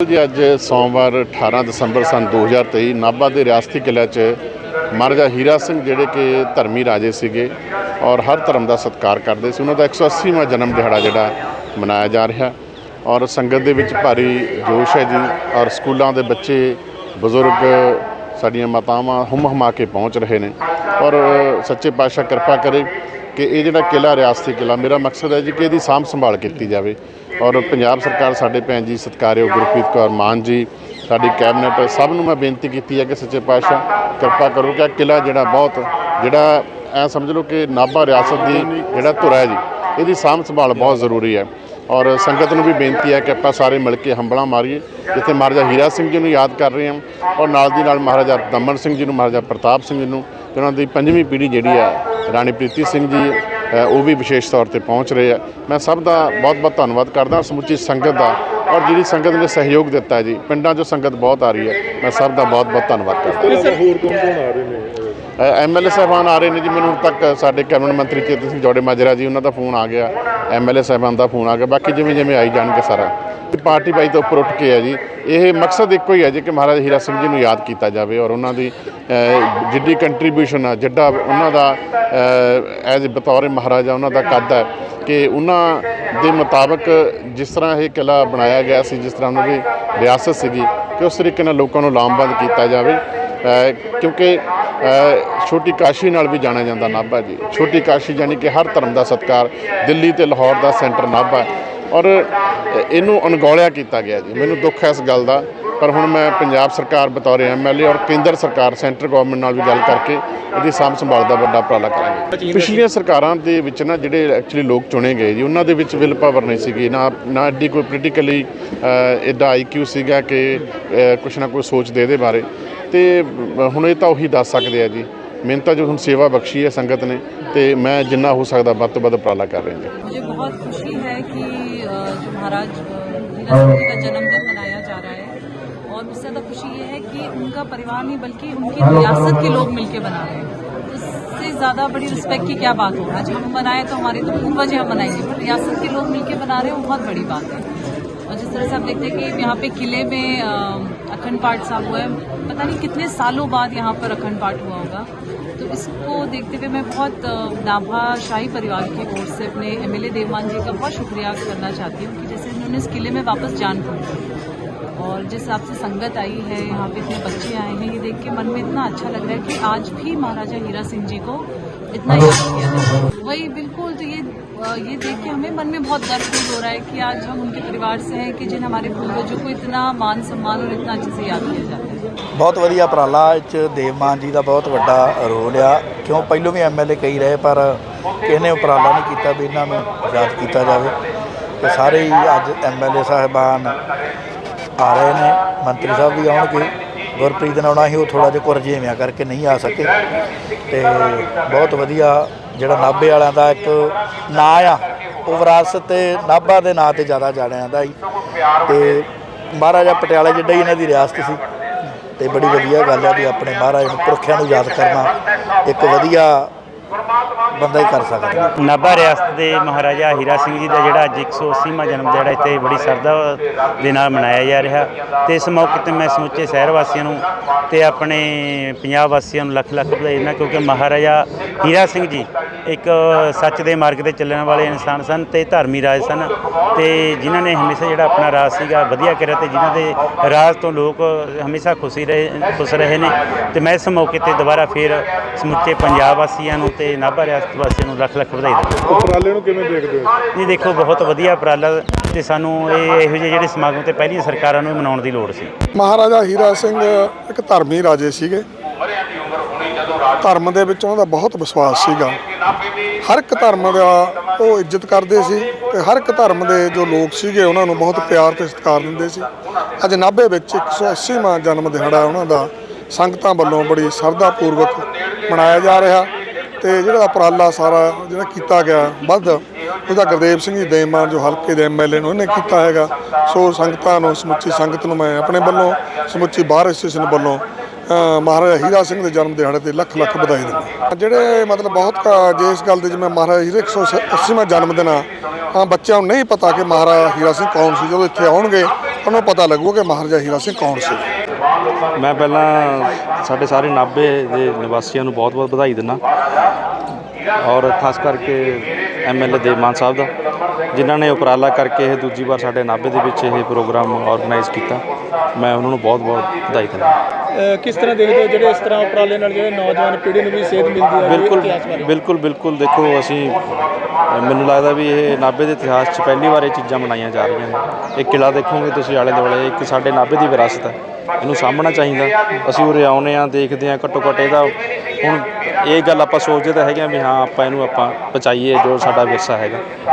ਜੀ, ਅੱਜ ਸੋਮਵਾਰ 18 ਦਸੰਬਰ ਸਨ 2023 ਨਾਭਾ ਦੇ ਰਿਆਸਤੀ ਕਿਲ੍ਹਾ 'ਚ ਮਹਾਰਾਜਾ ਹੀਰਾ ਸਿੰਘ ਜਿਹੜੇ ਕਿ ਧਰਮੀ ਰਾਜੇ ਸੀਗੇ ਔਰ ਹਰ ਧਰਮ ਦਾ ਸਤਿਕਾਰ ਕਰਦੇ ਸੀ, ਉਹਨਾਂ ਦਾ 180ਵਾਂ ਜਨਮ ਦਿਹਾੜਾ ਜਿਹੜਾ ਮਨਾਇਆ ਜਾ ਰਿਹਾ। ਔਰ ਸੰਗਤ ਦੇ ਵਿੱਚ ਭਾਰੀ ਜੋਸ਼ ਹੈ ਜੀ ਔਰ ਸਕੂਲਾਂ ਦੇ ਬੱਚੇ, ਬਜ਼ੁਰਗ ਸਾਡੀਆਂ ਮਾਤਾਵਾਂ ਹੁਮ ਹਮਾ ਕੇ ਪਹੁੰਚ ਰਹੇ ਨੇ। ਔਰ ਸੱਚੇ ਪਾਤਸ਼ਾਹ ਕਿਰਪਾ ਕਰੇ ਕਿ ਇਹ ਜਿਹੜਾ ਕਿਲ੍ਹਾ, ਰਿਆਸਤੀ ਕਿਲ੍ਹਾ, ਮੇਰਾ ਮਕਸਦ ਹੈ ਜੀ ਕਿ ਇਹਦੀ ਸਾਂਭ ਸੰਭਾਲ ਕੀਤੀ ਜਾਵੇ। ਔਰ ਪੰਜਾਬ ਸਰਕਾਰ ਸਾਡੇ ਭੈਣ ਜੀ, ਸਤਿਕਾਰਯੋਗ ਗੁਰਪ੍ਰੀਤ ਕੌਰ ਮਾਨ ਜੀ, ਸਾਡੀ ਕੈਬਨਿਟ, ਸਭ ਨੂੰ ਮੈਂ ਬੇਨਤੀ ਕੀਤੀ ਹੈ ਕਿ ਸੱਚੇ ਪਾਤਸ਼ਾਹ ਕਿਰਪਾ ਕਰੋ ਕਿ ਇਹ ਕਿਲ੍ਹਾ ਜਿਹੜਾ ਬਹੁਤ, ਜਿਹੜਾ ਐ ਸਮਝ ਲਓ ਕਿ ਨਾਭਾ ਰਿਆਸਤ ਦੀ ਜਿਹੜਾ ਧੁਰਾ ਹੈ ਜੀ, ਇਹਦੀ ਸਾਂਭ ਸੰਭਾਲ ਬਹੁਤ ਜ਼ਰੂਰੀ ਹੈ। ਔਰ ਸੰਗਤ ਨੂੰ ਵੀ ਬੇਨਤੀ ਹੈ ਕਿ ਆਪਾਂ ਸਾਰੇ ਮਿਲ ਕੇ ਹੰਬਲਾ ਮਾਰੀਏ, ਜਿੱਥੇ ਮਹਾਰਾਜਾ ਹੀਰਾ ਸਿੰਘ ਜੀ ਨੂੰ ਯਾਦ ਕਰ ਰਹੇ ਹਾਂ ਔਰ ਨਾਲ ਦੀ ਨਾਲ ਮਹਾਰਾਜਾ ਦਮਨ ਸਿੰਘ ਜੀ ਨੂੰ, ਮਹਾਰਾਜਾ ਪ੍ਰਤਾਪ ਸਿੰਘ ਜੀ ਨੂੰ ਤੇ ਉਹਨਾਂ ਦੀ ਪੰਜਵੀਂ ਪੀੜ੍ਹੀ ਜਿਹੜੀ ਹੈ ਰਾਣੀ ਪ੍ਰੀਤੀ ਸਿੰਘ ਜੀ ਉਹ ਵੀ ਵਿਸ਼ੇਸ਼ ਤੌਰ ਤੇ ਪਹੁੰਚ ਰਹੇ ਆ। ਮੈਂ ਸਭ ਦਾ ਬਹੁਤ-ਬਹੁਤ ਧੰਨਵਾਦ ਕਰਦਾ ਸਮੁੱਚੀ ਸੰਗਤ ਦਾ ਔਰ ਜਿਹੜੀ ਸੰਗਤ ਨੇ ਸਹਿਯੋਗ ਦਿੱਤਾ ਜੀ, ਪਿੰਡਾਂ 'ਚੋਂ ਸੰਗਤ ਬਹੁਤ ਆ ਰਹੀ ਹੈ। ਮੈਂ ਸਭ ਦਾ ਬਹੁਤ-ਬਹੁਤ ਧੰਨਵਾਦ ਕਰਦਾ ਹੋਰ ਕੌਣ ਕੌਣ ਆ ਰਹੇ ਨੇ? ਐਮਐਲਏ ਸਾਹਿਬਾਨ ਆ ਰਹੇ ਨੇ ਜੀ, ਮੈਨੂੰ ਹੁਣ ਤੱਕ ਸਾਡੇ ਕੈਬਨਿਟ ਮੰਤਰੀ ਚੇਤਨ ਸਿੰਘ ਜੋੜੇ ਮਾਜਰਾ ਜੀ, ਉਹਨਾਂ ਦਾ ਫੋਨ ਆ ਗਿਆ। ਐਮਐਲਏ ਸਾਹਿਬਾਨ ਦਾ ਫੋਨ ਆ ਗਿਆ। ਬਾਕੀ ਜਿਵੇਂ ਜਿਵੇਂ ਆਈ ਜਾਣਗੇ ਸਾਰਾ। ਇਹ ਪਾਰਟੀ ਬਾਈ ਤੋਂ ਉੱਪਰ ਉੱਠ ਕੇ ਹੈ ਜੀ। ਇਹ ਮਕਸਦ ਇੱਕੋ ਹੀ ਹੈ ਜੀ ਕਿ ਮਹਾਰਾਜਾ ਹੀਰਾ ਸਿੰਘ ਜੀ ਨੂੰ ਯਾਦ ਕੀਤਾ ਜਾਵੇ ਔਰ ਉਹਨਾਂ ਦੀ ਜਿੱਡੀ ਕੰਟਰੀਬਿਊਸ਼ਨ ਆ, ਜਿੱਡਾ ਉਹਨਾਂ ਦਾ ਐਜ਼ ਬਤੌਰ ਮਹਾਰਾਜਾ ਉਹਨਾਂ ਦਾ ਕੱਦ ਹੈ ਕਿ ਉਹਨਾਂ ਦੇ ਮੁਤਾਬਕ ਜਿਸ ਤਰ੍ਹਾਂ ਇਹ ਕਿਲ੍ਹਾ ਬਣਾਇਆ ਗਿਆ ਸੀ, ਜਿਸ ਤਰ੍ਹਾਂ ਉਹਨਾਂ ਦੀ ਰਿਆਸਤ ਸੀਗੀ, ਕਿ ਉਸ ਤਰੀਕੇ ਨਾਲ ਲੋਕਾਂ ਨੂੰ ਲਾਮਬੰਦ ਕੀਤਾ ਜਾਵੇ। ਕਿਉਂਕਿ ਛੋਟੀ ਕਾਸ਼ੀ ਨਾਲ ਵੀ ਜਾਣਿਆ ਜਾਂਦਾ ਨਾਭਾ ਜੀ। ਛੋਟੀ ਕਾਸ਼ੀ ਯਾਨੀ ਕਿ ਹਰ ਧਰਮ ਦਾ ਸਤਕਾਰ, ਦਿੱਲੀ ਤੇ ਲਾਹੌਰ ਦਾ ਸੈਂਟਰ ਨਾਭਾ। ਔਰ ਇਹਨੂੰ ਅਣਗੌਲਿਆ ਕੀਤਾ ਗਿਆ ਜੀ। ਮੈਨੂੰ ਦੁੱਖ ਹੈ ਇਸ ਗੱਲ ਦਾ, ਪਰ ਹੁਣ ਮੈਂ ਪੰਜਾਬ ਸਰਕਾਰ ਬਤੌਰ ਐਮਐਲਏ ਔਰ ਕੇਂਦਰ ਸਰਕਾਰ, ਸੈਂਟਰ ਗਵਰਨਮੈਂਟ ਨਾਲ ਵੀ ਗੱਲ ਕਰਕੇ ਇਹਦੀ ਸਾਂਭ ਸੰਭਾਲ ਦਾ ਵੱਡਾ ਉਪਰਾਲਾ ਕਰਾਂਗੇ। ਪਿਛਲੀਆਂ ਸਰਕਾਰਾਂ ਦੇ ਵਿੱਚ ਨਾ ਜਿਹੜੇ ਐਕਚੁਅਲੀ ਲੋਕ ਚੁਣੇ ਗਏ ਜੀ, ਉਹਨਾਂ ਦੇ ਵਿੱਚ ਵਿਲ ਪਾਵਰ ਨਹੀਂ ਸੀਗੀ। ਨਾ ਨਾ ਐਡੀ ਕੋਈ ਪੋਲੀਟੀਕਲੀ ਐਡਾ ਆਈਕਿਊ ਸੀਗਾ ਕਿ ਕੁਛ ਨਾ ਕੋਈ ਸੋਚ ਦੇ ਇਹਦੇ ਬਾਰੇ। ਤੇ ਅ, ਹੁਣ ਇਹ ਤਾਂ ਉਹੀ ਦੱਸ ਸਕਦੇ ਆ ਜੀ ਮਿਹਨਤ ਤਾਂ ਜੋ ਹੁਣ ਸੇਵਾ ਬਖਸ਼ੀ ਹੈ ਸੰਗਤ ਨੇ ਤੇ ਮੈਂ ਜਿੰਨਾ ਹੋ ਸਕਦਾ ਵੱਧ ਤੋਂ ਵੱਧ ਉਪਰਾਲਾ ਕਰ ਰਿਹਾ ਜੀ मुझे बहुत खुशी है कि अ, जो महाराज अ, हीरा सिंह जी का जन्मदिन मनाया जा रहा है और उससे ज़्यादा खुशी ये है कि उनका परिवार नहीं बल्कि उनकी रियासत के लोग मिलके बना रहे हैं उससे ज़्यादा बड़ी रिस्पेक्ट की क्या बात हो आज हम बनाए तो हमारे तो पूर्वज यहाँ बनाएंगे पर रियासत के लोग मिलके बना रहे हैं वो बहुत बड़ी बात है और जिस तरह से आप देखते हैं कि यहाँ पे किले में अखंड पाठ साहब हुआ है। पता नहीं कितने सालों बाद यहाँ पर अखंड पाठ हुआ होगा। तो इसको देखते हुए मैं बहुत नाभा शाही परिवार की ओर से अपने एम एमएलए देवमान जी का बहुत शुक्रिया करना चाहती हूँ कि जैसे इन्होंने इस किले में वापस जान फूंकी और जिस हिसाब से संगत आई है, यहाँ पे इतने बच्चे आए हैं, ये देख के मन में इतना अच्छा लग रहा है कि आज भी महाराजा हीरा सिंह जी को इतना याद किया जाए वही बिल्कुल तो ये अ, ये देख के हमें मन में बहुत दर्द फील हो रहा है कि आज हम उनके परिवार से हैं कि जिन हमारे पूर्वजों को इतना मान सम्मान और इतना अच्छे से याद किया जाता है ਬਹੁਤ ਵਧੀਆ ਉਪਰਾਲਾ ਇਹ 'ਚ ਦੇਵਮਾਨ ਜੀ ਦਾ ਬਹੁਤ ਵੱਡਾ ਰੋਲ ਆ ਕਿਉਂ ਪਹਿਲੋਂ ਵੀ ਐਮਐਲਏ ਕਈ ਰਹੇ ਪਰ ਕਿਸੇ ਨੇ ਉਪਰਾਲਾ ਨਹੀਂ ਕੀਤਾ ਵੀ ਇਹਨਾਂ ਨੂੰ ਯਾਦ ਕੀਤਾ ਜਾਵੇ ਤੇ ਸਾਰੇ ਹੀ ਅੱਜ ਐਮਐਲਏ ਸਾਹਿਬਾਨ ਆ ਰਹੇ ਨੇ ਮੰਤਰੀ ਸਾਹਿਬ ਵੀ ਆਉਣਗੇ ਗੁਰਪ੍ਰੀਤ ਨੇ ਆਉਣਾ ਸੀ, ਉਹ ਥੋੜਾ ਜਿਹਾ ਕੁਰਜੇਵਿਆਂ ਕਰਕੇ ਨਹੀਂ ਆ ਸਕੇ। ਤੇ ਬਹੁਤ ਵਧੀਆ ਜਿਹੜਾ ਨਾਭੇ ਵਾਲਿਆਂ ਦਾ ਇੱਕ ਨਾਂ ਆ, ਉਹ ਵਿਰਾਸਤ ਤੇ ਨਾਭਾ ਦੇ ਨਾਂ ਤੇ ਜ਼ਿਆਦਾ ਜਾਣਿਆ ਜਾਂਦਾ ਜੀ ਤੇ ਮਹਾਰਾਜਾ ਪਟਿਆਲਾ ਜਿੱਡਾ ਹੀ ਇਹਨਾਂ ਦੀ ਰਿਆਸਤ ਸੀ। ਤੇ ਬੜੀ ਵਧੀਆ ਗੱਲ ਹੈ ਵੀ ਆਪਣੇ ਮਹਾਰਾਜ ਨੂੰ ਪੁਰਖਿਆਂ ਨੂੰ ਯਾਦ ਕਰਨਾ ਇੱਕ ਵਧੀਆ ਬੰਦਾ ਹੀ ਕਰ ਸਕਦਾ। ਨਾਭਾ ਰਿਆਸਤ ਦੇ ਮਹਾਰਾਜਾ ਹੀਰਾ ਸਿੰਘ ਜੀ ਦਾ ਜਿਹੜਾ ਅੱਜ 180ਵਾਂ ਜਨਮ ਦਿਹਾੜਾ ਇੱਥੇ ਬੜੀ ਸਰਦਾ ਦੇ ਨਾਲ ਮਨਾਇਆ ਜਾ ਰਿਹਾ। ਤੇ ਇਸ ਮੌਕੇ ਤੇ ਮੈਂ ਸਮੁੱਚੇ ਸ਼ਹਿਰ ਵਾਸੀਆਂ ਨੂੰ ਤੇ ਆਪਣੇ ਪੰਜਾਬ ਵਾਸੀਆਂ ਨੂੰ ਲੱਖ ਲੱਖ ਵਧਾਈ ਦਿੰਦਾ, ਕਿਉਂਕਿ ਮਹਾਰਾਜਾ ਹੀਰਾ ਸਿੰਘ ਜੀ ਇੱਕ ਸੱਚ ਦੇ ਮਾਰਗ ਤੇ ਚੱਲਣ ਵਾਲੇ ਇਨਸਾਨ ਸਨ ਤੇ ਧਰਮੀ ਰਾਜ ਸਨ। ਤੇ ਜਿਨ੍ਹਾਂ ਨੇ ਹਮੇਸ਼ਾ ਜਿਹੜਾ ਆਪਣਾ ਰਾਜ ਸੀਗਾ ਵਧੀਆ ਕਰਿਆ ਤੇ ਜਿਨ੍ਹਾਂ ਦੇ ਰਾਜ ਤੋਂ ਲੋਕ ਹਮੇਸ਼ਾ ਖੁਸ਼ੀ ਰਹੇ, ਖੁਸ਼ ਰਹੇ ਨੇ। ਤੇ ਮੈਂ ਇਸ ਮੌਕੇ ਤੇ ਦੁਬਾਰਾ ਫੇਰ ਸਮੁੱਚੇ ਪੰਜਾਬ ਵਾਸੀਆਂ ਨੂੰ ਤੇ ਨਾਭਾ ਰਿਆਸਤ ਵਾਸੀਆਂ ਨੂੰ ਲੱਖ ਲੱਖ ਵਧਾਈ ਦਿੰਦਾ ਉਪਰਾਲੇ ਨੂੰ ਕਿਵੇਂ ਦੇਖਦੇ ਹੋ? ਇਹ ਦੇਖੋ ਬਹੁਤ ਵਧੀਆ ਉਪਰਾਲਾ ਤੇ ਸਾਨੂੰ ਇਹ ਇਹੋ ਜਿਹੇ ਜਿਹੜੇ ਸਮਾਗਮ ਤੇ ਪਹਿਲੀਆਂ ਸਰਕਾਰਾਂ ਨੂੰ ਮਨਾਉਣ ਦੀ ਲੋੜ ਸੀ। ਮਹਾਰਾਜਾ ਹੀਰਾ ਸਿੰਘ ਇੱਕ ਧਰਮੀ ਰਾਜੇ ਸੀਗੇ। ਧਰਮ ਦੇ ਵਿੱਚ ਉਹਨਾਂ ਦਾ ਬਹੁਤ ਵਿਸ਼ਵਾਸ ਸੀਗਾ। ਹਰ ਇੱਕ ਧਰਮ ਦਾ ਉਹ ਇੱਜ਼ਤ ਕਰਦੇ ਸੀ ਤੇ ਹਰ ਇੱਕ ਧਰਮ ਦੇ ਜੋ ਲੋਕ ਸੀਗੇ ਉਹਨਾਂ ਨੂੰ ਬਹੁਤ ਪਿਆਰ ਤੇ ਸਤਿਕਾਰ ਦਿੰਦੇ ਸੀ। ਅੱਜ ਨਾਭੇ ਵਿੱਚ 180ਵਾਂ ਜਨਮ ਦਿਹਾੜਾ ਉਹਨਾਂ ਦਾ ਸੰਗਤਾਂ ਵੱਲੋਂ ਬੜੀ ਸ਼ਰਧਾ ਪੂਰਵਕ ਮਨਾਇਆ ਜਾ ਰਿਹਾ। ਤੇ ਜਿਹੜਾ ਉਪਰਾਲਾ ਸਾਰਾ ਜਿਹੜਾ ਕੀਤਾ ਗਿਆ, ਵੱਧ, ਉਹਦਾ ਗੁਰਦੇਵ ਸਿੰਘ ਜੀ ਦੇਮਾਨ ਜੋ ਹਲਕੇ ਦੇ ਐਮਐਲਏ ਨੂੰ ਉਹਨੇ ਕੀਤਾ ਹੈਗਾ। ਸੋ ਸੰਗਤਾਂ ਨੂੰ, ਸਮੁੱਚੀ ਸੰਗਤ ਨੂੰ ਮੈਂ ਆਪਣੇ ਵੱਲੋਂ, ਸਮੁੱਚੀ ਬਾਹਰ ਐਸੋਸੀਏਸ਼ਨ ਵੱਲੋਂ ਮਹਾਰਾਜਾ ਹੀਰਾ ਸਿੰਘ ਦੇ ਜਨਮ ਦਿਹਾੜੇ ਤੇ ਲੱਖ ਲੱਖ ਵਧਾਈ ਦਿੰਦਾ ਜਿਹੜੇ ਮਤਲਬ ਬਹੁਤ ਜੇ ਇਸ ਗੱਲ ਦੇ ਜਿਵੇਂ ਮਹਾਰਾਜਾ ਹੀਰੇ 180ਵਾਂ ਜਨਮ ਦਿਨ ਆ, ਤਾਂ ਬੱਚਿਆਂ ਨੂੰ ਨਹੀਂ ਪਤਾ ਕਿ ਮਹਾਰਾਜਾ ਹੀਰਾ ਸਿੰਘ ਕੌਣ ਸੀ। ਜਦੋਂ ਇੱਥੇ ਆਉਣਗੇ, ਉਹਨੂੰ ਪਤਾ ਲੱਗੂ ਕਿ ਮਹਾਰਾਜਾ ਹੀਰਾ ਸਿੰਘ ਕੌਣ ਸੀ। ਮੈਂ ਪਹਿਲਾਂ ਸਾਡੇ ਸਾਰੇ ਨਾਭੇ ਦੇ ਨਿਵਾਸੀਆਂ ਨੂੰ ਬਹੁਤ-ਬਹੁਤ ਵਧਾਈ ਦਿੰਦਾ। ਔਰ ਖਾਸ ਕਰਕੇ ਐਮਐਲਏ ਦੇਵਮਾਨ ਸਾਹਿਬ ਦਾ, ਜਿਨ੍ਹਾਂ ਨੇ ਉਪਰਾਲਾ ਕਰਕੇ ਇਹ ਦੂਜੀ ਵਾਰ ਸਾਡੇ ਨਾਭੇ ਦੇ ਵਿੱਚ ਇਹ ਪ੍ਰੋਗਰਾਮ ਆਰਗੇਨਾਈਜ਼ ਕੀਤਾ। ਮੈਂ ਉਹਨਾਂ ਨੂੰ ਬਹੁਤ-ਬਹੁਤ ਵਧਾਈ ਦਿੰਦਾ। ਕਿਸ ਤਰ੍ਹਾਂ ਦੇਖਦੇ ਹੋ ਜਿਹੜੇ ਇਸ ਤਰ੍ਹਾਂ ਉਪਰਾਲੇ ਨਾਲ ਜਿਹੜੇ ਨੌਜਵਾਨ ਪੀੜ੍ਹੀ ਨੂੰ ਵੀ ਸੇਧ ਮਿਲਦੀ ਹੈ ਬਿਲਕੁਲ ਬਿਲਕੁਲ ਬਿਲਕੁਲ। ਦੇਖੋ ਅਸੀਂ ਮੈਨੂੰ ਲੱਗਦਾ ਵੀ ਇਹ ਨਾਭੇ ਦੇ ਇਤਿਹਾਸ 'ਚ ਪਹਿਲੀ ਵਾਰ ਇਹ ਚੀਜ਼ਾਂ ਮਨਾਈਆਂ ਜਾ ਰਹੀਆਂ ਨੇ। ਇਹ ਕਿਲਾ ਦੇਖੋਗੇ ਤੁਸੀਂ ਆਲੇ ਦੁਆਲੇ ਇੱਕ ਸਾਡੇ ਨਾਭੇ ਦੀ ਵਿਰਾਸਤ ਹੈ। ਇਹਨੂੰ ਸਾਂਭਣਾ ਚਾਹੀਦਾ। ਅਸੀਂ ਉਰੇ ਆਉਨੇ ਆ ਦੇਖਦੇ ਆ ਘੱਟੋ ਘੱਟ ਇਹਦਾ ਹੁਣ ਇਹ ਗੱਲ ਆਪਾਂ ਸੋਚਦੇ ਤਾਂ ਹੈਗੇ ਆ ਵੀ ਹਾਂ ਆਪਾਂ ਇਹਨੂੰ ਆਪਾਂ ਬਚਾਈਏ ਜੋ ਸਾਡਾ ਵਿਰਸਾ ਹੈਗਾ।